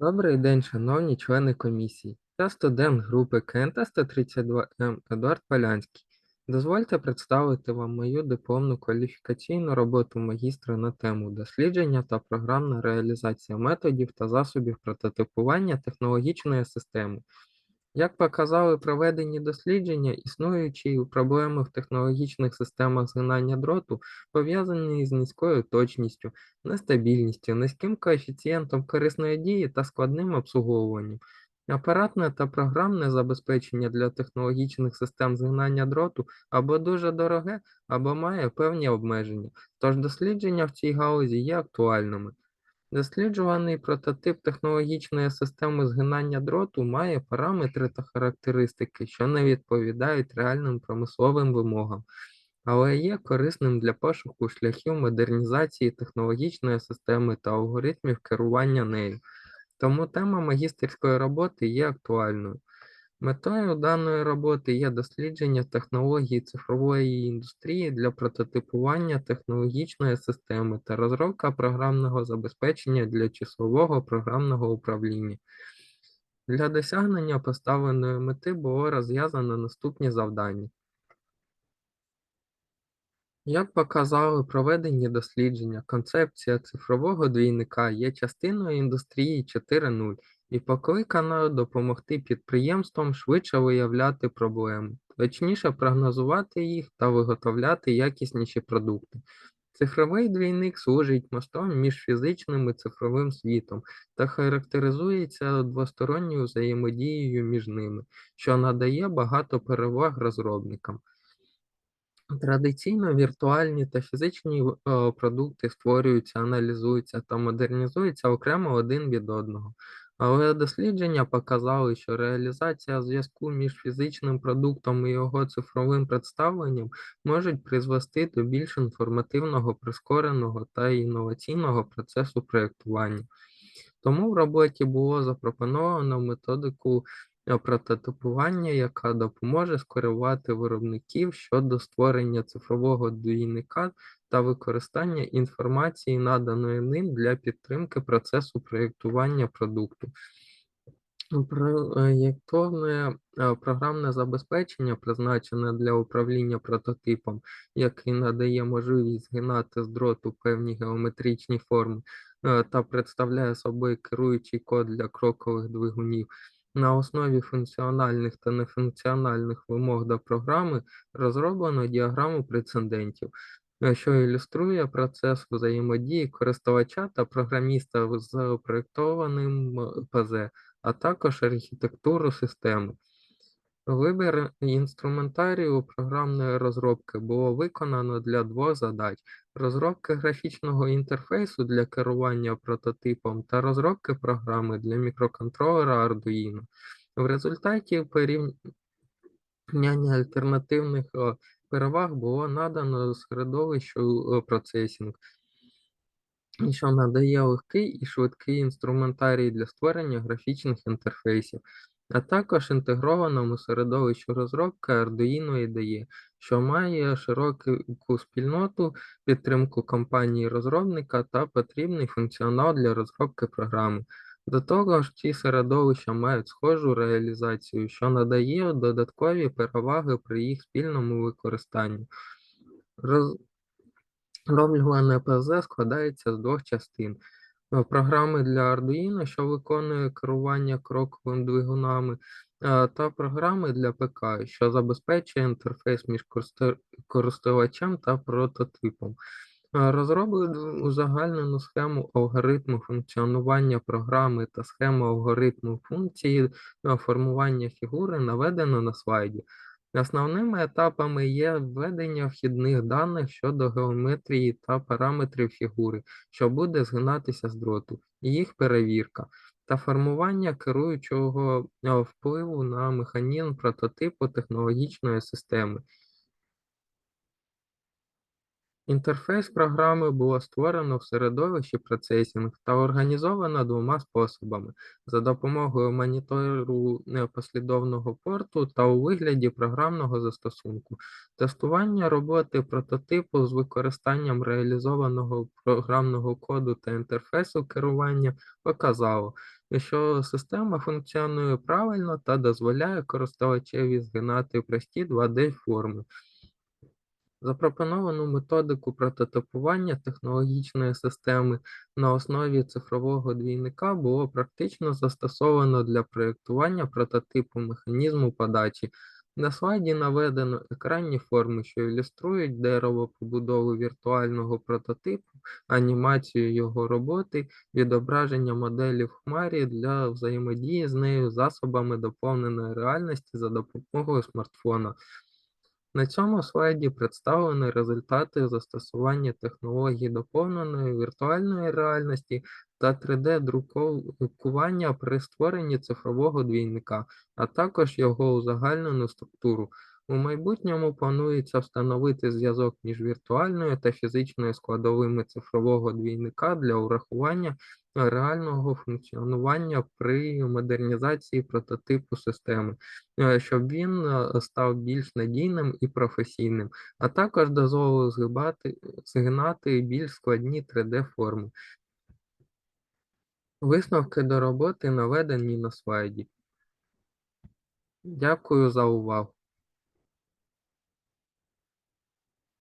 Добрий день, шановні члени комісії. Я студент групи КНТ 132М Едуард Полянський. Дозвольте представити вам мою дипломну кваліфікаційну роботу магістра на тему дослідження та програмна реалізація методів та засобів прототипування технологічної системи. Як показали проведені дослідження, існуючі проблеми в технологічних системах згинання дроту пов'язані з низькою точністю, нестабільністю, низьким коефіцієнтом корисної дії та складним обслуговуванням. Апаратне та програмне забезпечення для технологічних систем згинання дроту або дуже дороге, або має певні обмеження, тож дослідження в цій галузі є актуальними. Досліджуваний прототип технологічної системи згинання дроту має параметри та характеристики, що не відповідають реальним промисловим вимогам, але є корисним для пошуку шляхів модернізації технологічної системи та алгоритмів керування нею. Тому тема магістерської роботи є актуальною. Метою даної роботи є дослідження технологій цифрової індустрії для прототипування технологічної системи та розробка програмного забезпечення для числового програмного управління. Для досягнення поставленої мети було розв'язано наступні завдання. Як показали проведені дослідження, концепція цифрового двійника є частиною індустрії 4.0 і покликана допомогти підприємствам швидше виявляти проблеми, точніше прогнозувати їх та виготовляти якісніші продукти. Цифровий двійник служить мостом між фізичним і цифровим світом та характеризується двосторонньою взаємодією між ними, що надає багато переваг розробникам. Традиційно віртуальні та фізичні е, продукти створюються, аналізуються та модернізуються окремо один від одного. Але дослідження показали, що реалізація зв'язку між фізичним продуктом і його цифровим представленням можуть призвести до більш інформативного, прискореного та інноваційного процесу проєктування. Тому в роботі було запропоновано методику прототипування, яка допоможе скерувати виробників щодо створення цифрового двійника та використання інформації, наданої ним для підтримки процесу проєктування продукту. Проєктовне е, програмне забезпечення, призначене для управління прототипом, який надає можливість згинати з дроту певні геометричні форми е, та представляє собою керуючий код для крокових двигунів. На основі функціональних та нефункціональних вимог до програми розроблено діаграму прецедентів, е, що ілюструє процес взаємодії користувача та програміста з проєктованим ПЗ а також архітектуру системи. Вибір інструментарію програмної розробки було виконано для двох задач: розробки графічного інтерфейсу для керування прототипом та розробки програми для мікроконтролера Arduino. В результаті порівняння альтернативних переваг було надано середовищу процесінг, що надає легкий і швидкий інструментарій для створення графічних інтерфейсів, а також інтегрованому середовищу розробки Arduino IDE, що має широку спільноту, підтримку компанії розробника та потрібний функціонал для розробки програми. До того ж, ці середовища мають схожу реалізацію, що надає додаткові переваги при їх спільному використанні. Роз... Роблюване ПЗ складається з двох частин. Е, програми для Arduino, що виконує керування кроковими двигунами, е, та програми для ПК, що забезпечує інтерфейс між користувачем та прототипом. Е, розроблено узагальнену схему алгоритму функціонування програми та схему алгоритму функції формування фігури наведено на слайді. Основними етапами є введення вхідних даних щодо геометрії та параметрів фігури, що буде згинатися з дроту, їх перевірка, та формування керуючого впливу на механізм прототипу технологічної системи. Інтерфейс програми було створено в середовищі процесінг та організовано двома способами: за допомогою монітору е, послідовного порту та у вигляді програмного застосунку. Тестування роботи прототипу з використанням реалізованого програмного коду та інтерфейсу керування показало, що система функціонує правильно та дозволяє користувачеві згинати прості 2D-форми. Запропоновану методику прототипування технологічної системи на основі цифрового двійника було практично застосовано для проєктування прототипу механізму подачі. На слайді наведено екранні форми, що ілюструють дерево побудови віртуального прототипу, анімацію його роботи, відображення моделі в хмарі для взаємодії з нею засобами доповненої реальності за допомогою смартфона. На цьому слайді представлені результати застосування технологій доповненої віртуальної реальності та 3D-друкування при створенні цифрового двійника, а також його узагальнену структуру. У майбутньому планується встановити зв'язок між віртуальною та фізичною складовими цифрового двійника для урахування реального функціонування при модернізації прототипу системи, е, щоб він е, став більш надійним і професійним, а також дозволив згибати, згинати більш складні 3D-форми. Висновки до роботи наведені на слайді. Дякую за увагу.